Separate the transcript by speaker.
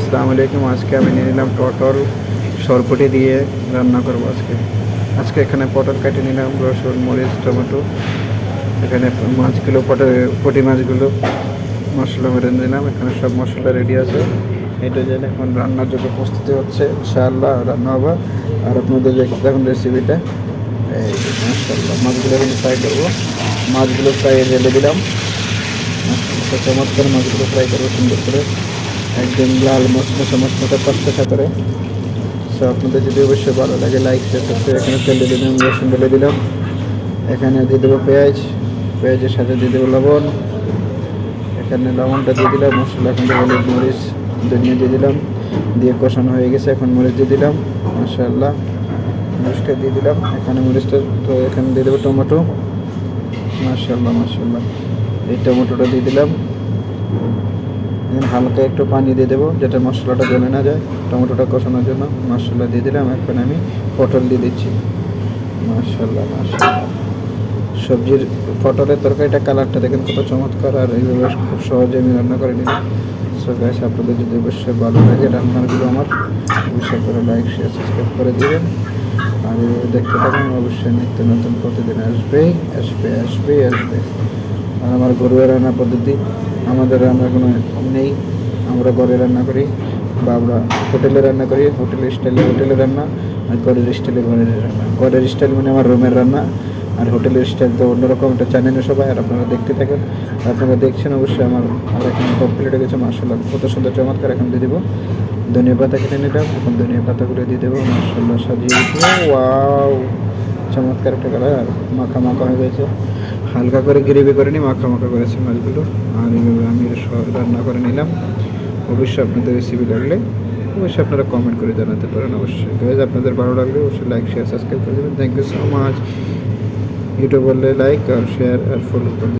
Speaker 1: ইসলাম আলাইকুম। আজকে আমি নিয়ে নিলাম পটল, সরপুটি দিয়ে রান্না করব আজকে। আজকে এখানে পটল কেটে নিলাম, রসুন, মরিচ, টমেটো। এখানে মাছগুলো, পটল, পটি মাছগুলো, মশলা মেরে নিলাম। এখানে সব মশলা রেডি আছে। এটা যেন এখন রান্নার জন্য প্রস্তুতি হচ্ছে। ইনশাআল্লাহ রান্না হবে। আর আপনাদের দেখুন রেসিপিটা এই মাশাআল্লাহ, মাছগুলো এখন ফ্রাই করব। মাছগুলো ফ্রাই ঢেলে দিলাম। চমৎকার মাছগুলো ফ্রাই করব সুন্দর করে। একদম লাল মশমশা মশমশা কষকষা করে। সো আপনাদের যদি অবশ্যই ভালো লাগে লাইক শেয়ার এখানে তেল দিয়ে দিলাম রসুন ঢেলে দিলাম। এখানে দিয়ে দেবো পেঁয়াজ। পেঁয়াজের সাথে দিয়ে দেবো লবণ। এখানে লবণটা দিয়ে দিলাম, মশলা এখন হলুদ, মরিচ, ধনিয়া দিয়ে দিলাম। দিয়ে কষানো হয়ে গেছে, এখন মরিচ দিয়ে দিলাম মশাল্লাহ মরিচটা দিয়ে দিলাম, এখানে মরিচটা তো এখানে দিয়ে দেবো টমেটো। মাশাআল্লাহ মাশাআল্লাহ। এই টমেটোটা দিয়ে দিলাম। হালকা একটু পানি দিয়ে দেবো, যাতে মশলাটা জমে না যায়। টমেটোটা কষানোর জন্য মশলা দিয়ে দিলাম, এখন আমি পটল দিয়ে দিচ্ছি। মশলা মশলা সবজির পটলের তরকারিটা কালারটা দেখেন কত চমৎকার, আর এইভাবে খুব সহজে আমি রান্না করে নিলাম। সো আপনাদের যদি অবশ্যই ভালো লাগে রান্নাগুলো আমার, অবশ্যই করে লাইক শেয়ার সাবস্ক্রাইব করে দেবেন। আর দেখতে থাকুন, অবশ্যই নিত্য নতুন প্রতিদিন আসবেই, আসবে আসবে আসবে। আর আমার ঘরোয়া রান্না পদ্ধতি। আমাদের রান্নার কোনো নেই। আমরা ঘরে রান্না করি বা আমরা হোটেলে রান্না করি। হোটেলের স্টাইলে হোটেলে রান্না আর ঘরের স্টাইলে ঘরের রান্না। ঘরের স্টাইল মানে আমার রুমের রান্না। আর হোটেলের স্টাইল তো অন্যরকম একটা জানেন সবাই আর আপনারা দেখতে থাকেন। আপনারা দেখছেন অবশ্যই আমার আর এখন কমপ্লিট হয়ে গেছে মার্শাল্লাহ কত সুন্দর চমৎকার এখন দিয়ে দেবো। ধনিয়া পাতা কেটে নিলাম, এখন ধনিয়া পাতাগুলো দিয়ে দেবো মার্শাল্লাহ সাজিয়ে দিচ্ছি। ওয়াও, চমৎকার একটা কালার মাখা মাখা হয়ে গেছে। হালকা করে গ্রেভি করে নিই মাখা মাখা করেছি মাছগুলো। আর এইভাবে আমি রান্না করে নিলাম। অবশ্যই আপনাদের রেসিপি লাগলে অবশ্যই আপনারা কমেন্ট করে জানাতে পারেন, অবশ্যই। গাইজ আপনাদের ভালো লাগলে অবশ্যই লাইক শেয়ার সাবস্ক্রাইব করে দেবেন। Thank you so much YouTube বললে লাইক আর শেয়ার আর ফলো করুন